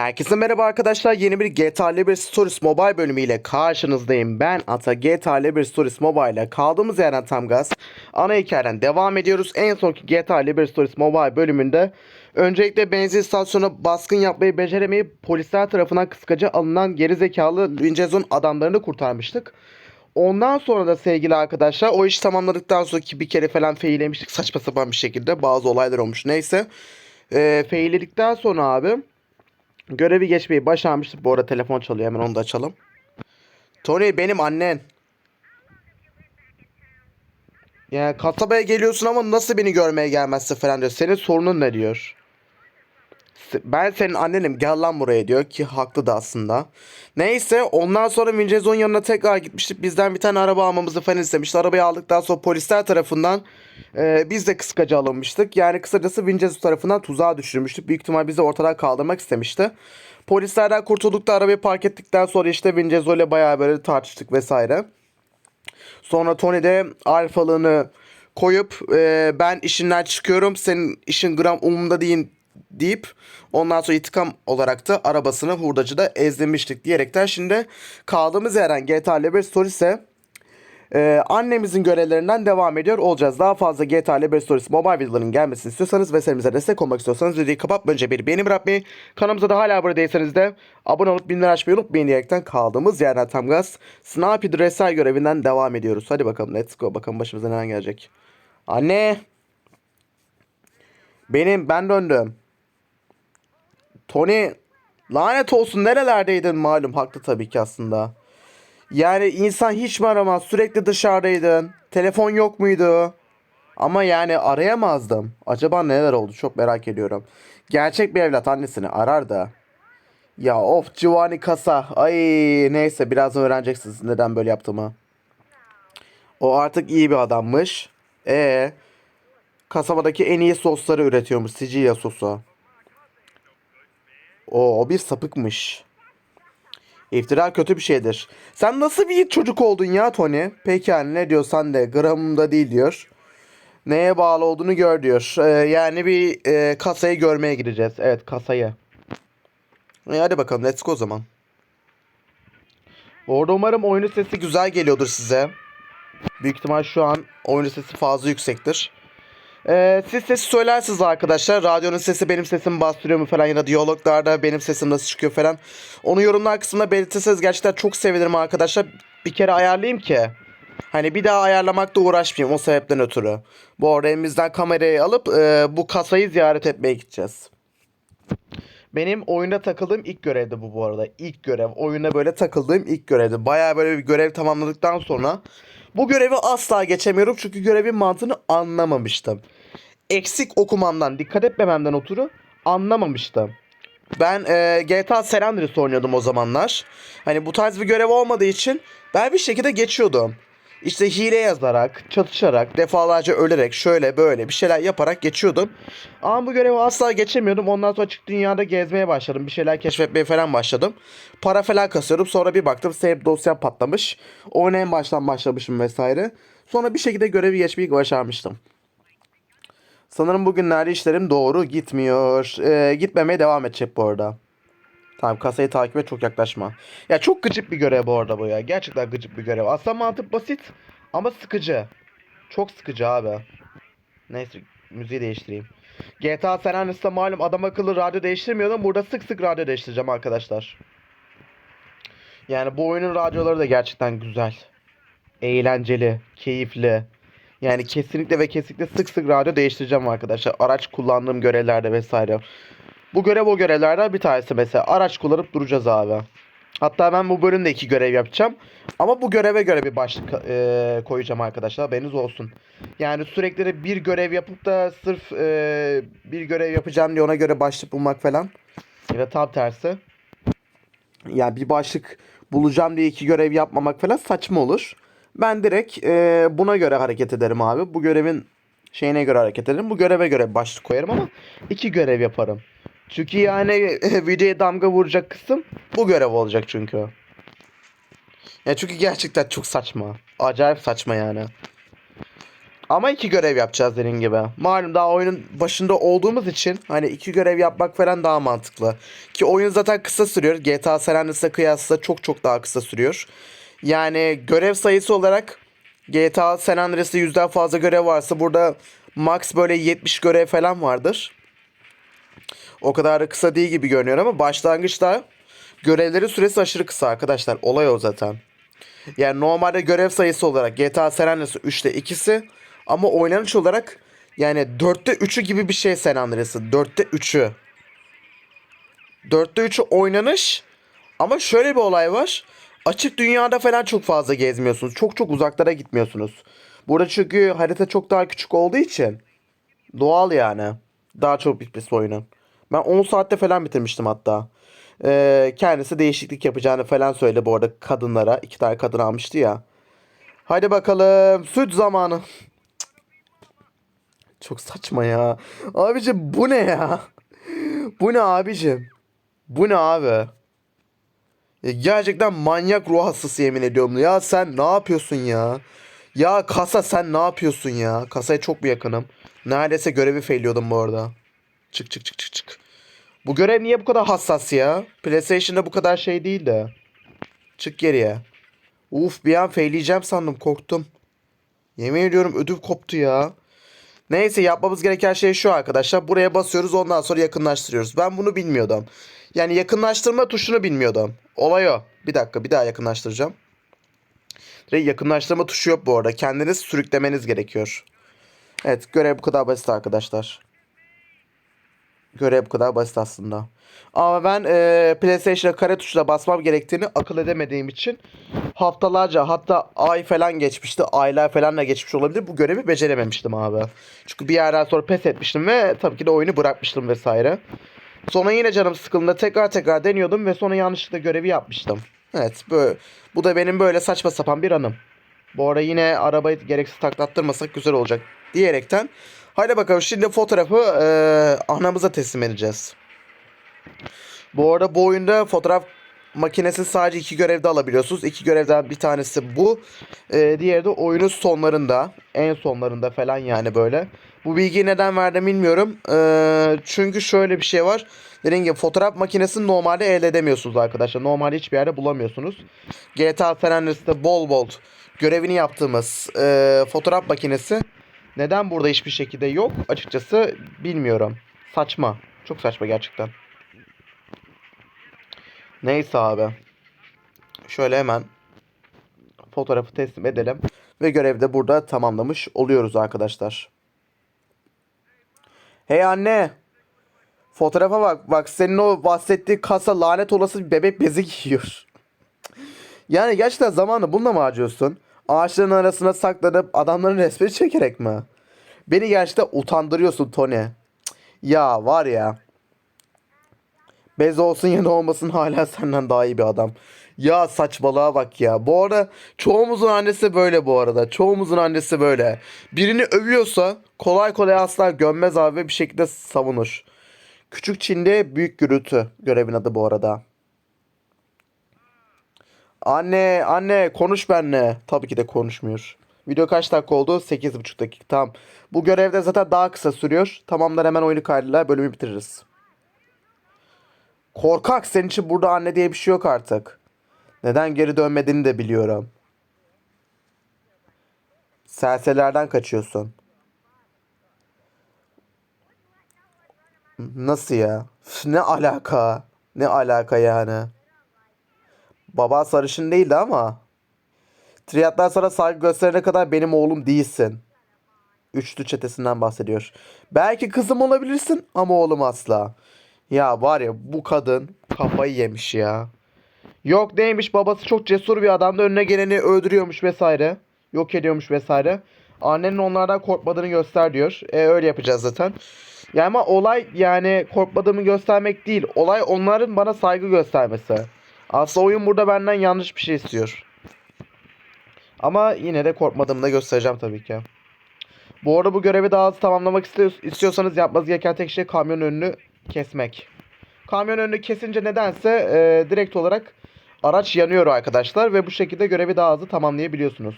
Herkese merhaba arkadaşlar. Yeni bir GTA Libre Stories Mobile bölümüyle karşınızdayım. Ben Ata GTA Libre Stories Mobile ile kaldığımız yerden tam gaz. Ana hikayeden devam ediyoruz. En sonki GTA Libre Stories Mobile bölümünde öncelikle benzin istasyonuna baskın yapmayı beceremeyip polisler tarafından kıskaca alınan gerizekalı Vincezon adamlarını kurtarmıştık. Ondan sonra da sevgili arkadaşlar o iş tamamladıktan sonra ki bir kere falan feylemiştik saçma sapan bir şekilde bazı olaylar olmuş neyse. Ee, feyledikten sonra abi Görevi geçmeyi başarmıştık. Bu arada telefon çalıyor. Hemen onu da açalım. Tony benim annen. Yani kasabaya geliyorsun ama nasıl beni görmeye gelmezsin falan diyor. Senin sorunun ne diyor. Ben senin annenim gel lan buraya diyor ki haklı da aslında. Neyse ondan sonra Vincezon yanına tekrar gitmiştik. Bizden bir tane araba almamızı falan istemişti. Arabayı aldıktan sonra polisler tarafından e, biz de kıskaca alınmıştık. Yani kısacası Vincezon tarafından tuzağa düşürmüştük. Büyük ihtimal bizi ortadan kaldırmak istemişti. Polislerden kurtulduk da arabayı park ettikten sonra işte Vincenzo ile bayağı böyle tartıştık vesaire. Sonra Tony de alfalığını koyup e, ben işinden çıkıyorum senin işin gram umurumda değil deyip ondan sonra intikam olarak da arabasını hurdacıda ezlemiştik diyerekten şimdi kaldığımız yerden GTA Libre Stories'e ee, annemizin görevlerinden devam ediyor olacağız. Daha fazla GTA Libre Stories mobile videoların gelmesini istiyorsanız ve serimize destek olmak istiyorsanız videoyu kapatmadan önce bir beğeni bırakmayı, kanalımıza da hala abone değilseniz de abone olup bildirim açmayı unutmayın diyerekten kaldığımız yerden tam gaz Snappy Dressel görevinden devam ediyoruz. Hadi bakalım let's go. Bakalım başımıza neler gelecek. Anne! Benim ben döndüm. Tony lanet olsun nerelerdeydin malum haklı tabii ki aslında. Yani insan hiç mi aramaz? Sürekli dışarıdaydın. Telefon yok muydu? Ama yani arayamazdım. Acaba neler oldu? Çok merak ediyorum. Gerçek bir evlat annesini arar da. Ya of Giovanni Kasa. Ay neyse birazdan öğreneceksiniz neden böyle yaptığımı. O artık iyi bir adammış. E kasabadaki en iyi sosları üretiyormuş. Sicilya sosu. O, o bir sapıkmış. İftira kötü bir şeydir. Sen nasıl bir çocuk oldun ya Tony? Peki yani ne diyorsan de gramında değil diyor. Neye bağlı olduğunu gör diyor. Ee, yani bir e, kasayı görmeye gideceğiz. Evet kasayı. E, hadi bakalım let's go o zaman. Orada umarım oyunun sesi güzel geliyordur size. Büyük ihtimal şu an oyunun sesi fazla yüksektir. Ee, siz sesi söylersiniz arkadaşlar. Radyonun sesi benim sesimi bastırıyor mu falan ya da diyaloglarda benim sesim nasıl çıkıyor falan. Onu yorumlar kısmında belirtirseniz gerçekten çok sevinirim arkadaşlar. Bir kere ayarlayayım ki. Hani bir daha ayarlamakta uğraşmayayım o sebepten ötürü. Bu arada elimizden kamerayı alıp e, bu kasayı ziyaret etmeye gideceğiz. Benim oyunda takıldığım ilk görevdi bu bu arada. İlk görev. Oyunda böyle takıldığım ilk görevdi. Bayağı böyle bir görev tamamladıktan sonra bu görevi asla geçemiyorum çünkü görevin mantığını anlamamıştım. Eksik okumamdan, dikkat etmememden ötürü anlamamıştım. Ben e, GTA San Andreas oynuyordum o zamanlar. Hani bu tarz bir görev olmadığı için ben bir şekilde geçiyordum. İşte hile yazarak, çatışarak, defalarca ölerek, şöyle böyle bir şeyler yaparak geçiyordum. Ama bu görevi asla geçemiyordum. Ondan sonra çık dünyada gezmeye başladım. Bir şeyler keşfetmeye falan başladım. Para falan kasıyordum. Sonra bir baktım save dosyam patlamış. Oyuna en baştan başlamışım vesaire. Sonra bir şekilde görevi geçmeyi başarmıştım. Sanırım bugünlerde işlerim doğru gitmiyor. Ee, gitmemeye devam edecek bu arada. Tamam kasayı takibe çok yaklaşma. Ya çok gıcık bir görev bu arada bu ya. Gerçekten gıcık bir görev. Aslında mantık basit ama sıkıcı. Çok sıkıcı abi. Neyse müziği değiştireyim. GTA San Andreas'ta malum adam akıllı radyo değiştirmiyordum. Burada sık sık radyo değiştireceğim arkadaşlar. Yani bu oyunun radyoları da gerçekten güzel. Eğlenceli, keyifli. Yani kesinlikle ve kesinlikle sık sık radyo değiştireceğim arkadaşlar. Araç kullandığım görevlerde vesaire. Bu görev o görevlerden bir tanesi mesela. Araç kullanıp duracağız abi. Hatta ben bu bölümde iki görev yapacağım. Ama bu göreve göre bir başlık e, koyacağım arkadaşlar. Haberiniz olsun. Yani sürekli bir görev yapıp da sırf e, bir görev yapacağım diye ona göre başlık bulmak falan. Ya tam tersi. Yani bir başlık bulacağım diye iki görev yapmamak falan saçma olur. Ben direkt e, buna göre hareket ederim abi. Bu görevin şeyine göre hareket ederim. Bu göreve göre başlık koyarım ama iki görev yaparım. Çünkü yani videoya damga vuracak kısım bu görev olacak çünkü. Ya çünkü gerçekten çok saçma. Acayip saçma yani. Ama iki görev yapacağız dediğim gibi. Malum daha oyunun başında olduğumuz için hani iki görev yapmak falan daha mantıklı. Ki oyun zaten kısa sürüyor. GTA San Andreas'a kıyasla çok çok daha kısa sürüyor. Yani görev sayısı olarak GTA San Andreas'ta yüzden fazla görev varsa burada max böyle 70 görev falan vardır. O kadar da kısa değil gibi görünüyor ama başlangıçta görevlerin süresi aşırı kısa arkadaşlar. Olay o zaten. Yani normalde görev sayısı olarak GTA San Andreas 3'te 2'si ama oynanış olarak yani 4'te 3'ü gibi bir şey San Andreas'ın. 4'te 3'ü. 4'te 3'ü oynanış ama şöyle bir olay var. Açık dünyada falan çok fazla gezmiyorsunuz. Çok çok uzaklara gitmiyorsunuz. Burada çünkü harita çok daha küçük olduğu için doğal yani. Daha çok bitmesi oyunun. Ben 10 saatte falan bitirmiştim hatta. Ee, kendisi değişiklik yapacağını falan söyledi bu arada kadınlara. İki tane kadın almıştı ya. Hadi bakalım süt zamanı. Çok saçma ya. Abicim bu ne ya? Bu ne abicim? Bu ne abi? Gerçekten manyak ruh hastası yemin ediyorum. Ya sen ne yapıyorsun ya? Ya kasa sen ne yapıyorsun ya? Kasaya çok mu yakınım? Neredeyse görevi failliyordum bu arada. Çık çık çık çık çık. Bu görev niye bu kadar hassas ya? PlayStation'da bu kadar şey değil de. Çık geriye. Uf bir an failleyeceğim sandım korktum. Yemin ediyorum ödüm koptu ya. Neyse yapmamız gereken şey şu arkadaşlar. Buraya basıyoruz ondan sonra yakınlaştırıyoruz. Ben bunu bilmiyordum. Yani yakınlaştırma tuşunu bilmiyordum. Olay o. Bir dakika bir daha yakınlaştıracağım. Direkt yakınlaştırma tuşu yok bu arada. Kendiniz sürüklemeniz gerekiyor. Evet görev bu kadar basit arkadaşlar. Görev bu kadar basit aslında. Ama ben e, PlayStation'a kare tuşuna basmam gerektiğini akıl edemediğim için haftalarca hatta ay falan geçmişti. Aylar falan da geçmiş olabilir. Bu görevi becerememiştim abi. Çünkü bir yerden sonra pes etmiştim ve tabii ki de oyunu bırakmıştım vesaire. Sonra yine canım sıkıldığında tekrar tekrar deniyordum ve sonra yanlışlıkla görevi yapmıştım. Evet böyle, bu da benim böyle saçma sapan bir anım. Bu arada yine arabayı gereksiz taklattırmasak güzel olacak diyerekten. Haydi bakalım şimdi fotoğrafı e, anamıza teslim edeceğiz. Bu arada bu oyunda fotoğraf makinesi sadece iki görevde alabiliyorsunuz. İki görevden bir tanesi bu. E, diğeri de oyunun sonlarında. En sonlarında falan yani böyle. Bu bilgiyi neden verdim bilmiyorum. E, çünkü şöyle bir şey var. Dediğim gibi fotoğraf makinesini normalde elde edemiyorsunuz arkadaşlar. Normalde hiçbir yerde bulamıyorsunuz. GTA San Andreas'ta bol bol görevini yaptığımız e, fotoğraf makinesi neden burada hiçbir şekilde yok açıkçası bilmiyorum. Saçma. Çok saçma gerçekten. Neyse abi. Şöyle hemen fotoğrafı teslim edelim. Ve görevde burada tamamlamış oluyoruz arkadaşlar. Hey anne. Fotoğrafa bak. Bak senin o bahsettiği kasa lanet olası bir bebek bezi giyiyor. Yani gerçekten zamanı bununla mı harcıyorsun? Ağaçların arasına saklanıp adamların resmini çekerek mi? Beni gerçekten utandırıyorsun Tony. Ya var ya. Bez olsun ya da olmasın hala senden daha iyi bir adam. Ya saçmalığa bak ya. Bu arada çoğumuzun annesi böyle bu arada. Çoğumuzun annesi böyle. Birini övüyorsa kolay kolay asla gömmez abi bir şekilde savunur. Küçük Çin'de büyük gürültü. Görevin adı bu arada. Anne, anne konuş benimle. Tabii ki de konuşmuyor. Video kaç dakika oldu? 8,5 dakika. Tamam. Bu görevde zaten daha kısa sürüyor. Tamamlar hemen oyunu kaydıyla bölümü bitiririz. Korkak senin için burada anne diye bir şey yok artık. Neden geri dönmediğini de biliyorum. Serselerden kaçıyorsun. Nasıl ya? Ne alaka? Ne alaka yani? Baba sarışın değildi ama. Triyatlar sana saygı gösterene kadar benim oğlum değilsin. Üçlü çetesinden bahsediyor. Belki kızım olabilirsin ama oğlum asla. Ya var ya bu kadın kafayı yemiş ya. Yok neymiş babası çok cesur bir adamdı önüne geleni öldürüyormuş vesaire. Yok ediyormuş vesaire. Annenin onlardan korkmadığını göster diyor. E öyle yapacağız zaten. Yani ama olay yani korkmadığımı göstermek değil. Olay onların bana saygı göstermesi. Aslında oyun burada benden yanlış bir şey istiyor. Ama yine de korkmadığımı da göstereceğim tabii ki. Bu arada bu görevi daha hızlı tamamlamak istiyor- istiyorsanız yapmanız gereken tek şey kamyon önünü kesmek. Kamyon önünü kesince nedense e, direkt olarak araç yanıyor arkadaşlar ve bu şekilde görevi daha hızlı tamamlayabiliyorsunuz.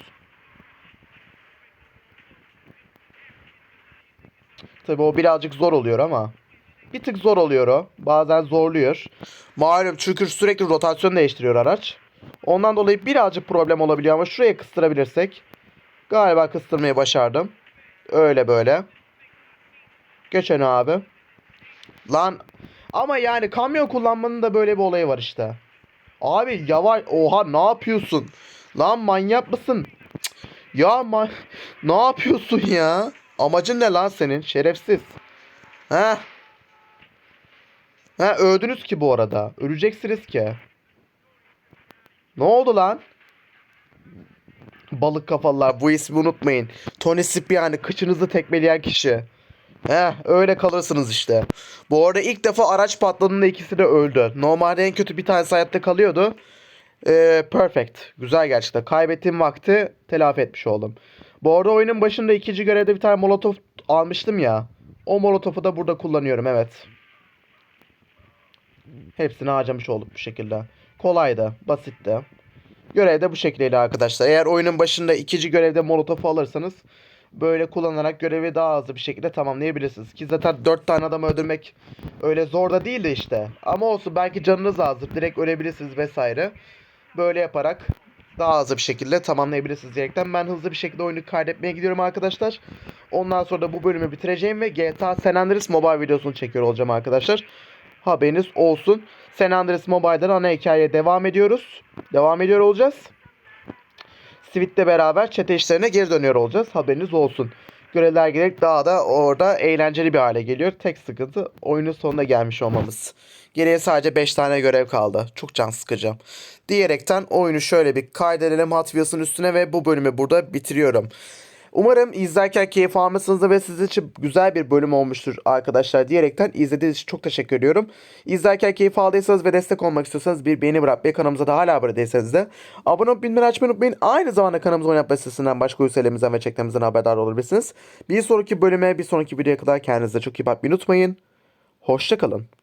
Tabi o birazcık zor oluyor ama. Bir tık zor oluyor o. Bazen zorluyor. Malum çünkü sürekli rotasyon değiştiriyor araç. Ondan dolayı birazcık problem olabiliyor ama şuraya kıstırabilirsek. Galiba kıstırmayı başardım. Öyle böyle. Geçen abi. Lan ama yani kamyon kullanmanın da böyle bir olayı var işte. Abi yavaş oha ne yapıyorsun? Lan manyak mısın? Ya ma ne yapıyorsun ya? Amacın ne lan senin? Şerefsiz. He? He öldünüz ki bu arada. Öleceksiniz ki. Ne oldu lan? Balık kafalılar bu ismi unutmayın. Tony Sip kıçınızı tekmeleyen kişi. Heh öyle kalırsınız işte. Bu arada ilk defa araç patladığında ikisi de öldü. Normalde en kötü bir tanesi hayatta kalıyordu. Ee, perfect. Güzel gerçekten. Kaybettiğim vakti telafi etmiş oldum. Bu arada oyunun başında ikinci görevde bir tane molotof almıştım ya. O molotofu da burada kullanıyorum evet. Hepsini harcamış olduk bu şekilde. Kolaydı, basitti. Görev de bu şekildeydi arkadaşlar. Eğer oyunun başında ikinci görevde molotofu alırsanız böyle kullanarak görevi daha hızlı bir şekilde tamamlayabilirsiniz. Ki zaten 4 tane adam öldürmek öyle zor da değildi işte. Ama olsun belki canınız azdır. Direkt ölebilirsiniz vesaire. Böyle yaparak daha hızlı bir şekilde tamamlayabilirsiniz diyerekten ben hızlı bir şekilde oyunu kaydetmeye gidiyorum arkadaşlar. Ondan sonra da bu bölümü bitireceğim ve GTA San Andreas mobile videosunu çekiyor olacağım arkadaşlar. Haberiniz olsun. San Andreas Mobile'dan ana hikayeye devam ediyoruz. Devam ediyor olacağız. Sweet'le beraber çete işlerine geri dönüyor olacağız. Haberiniz olsun. Görevler gelerek daha da orada eğlenceli bir hale geliyor. Tek sıkıntı oyunun sonuna gelmiş olmamız. Geriye sadece 5 tane görev kaldı. Çok can sıkıcı. Diyerekten oyunu şöyle bir kaydedelim Hot Wheels'ın üstüne ve bu bölümü burada bitiriyorum. Umarım izlerken keyif almışsınızdır ve sizin için güzel bir bölüm olmuştur arkadaşlar diyerekten izlediğiniz için çok teşekkür ediyorum. İzlerken keyif aldıysanız ve destek olmak istiyorsanız bir beğeni bırakmayı kanalımıza da hala abone değilseniz de abone olup bildirimleri açmayı unutmayın. Aynı zamanda kanalımızın oynatma sitesinden başka üyelerimizden ve çeklerimizden haberdar olabilirsiniz. Bir sonraki bölüme bir sonraki videoya kadar kendinize çok iyi bakmayı unutmayın. Hoşçakalın.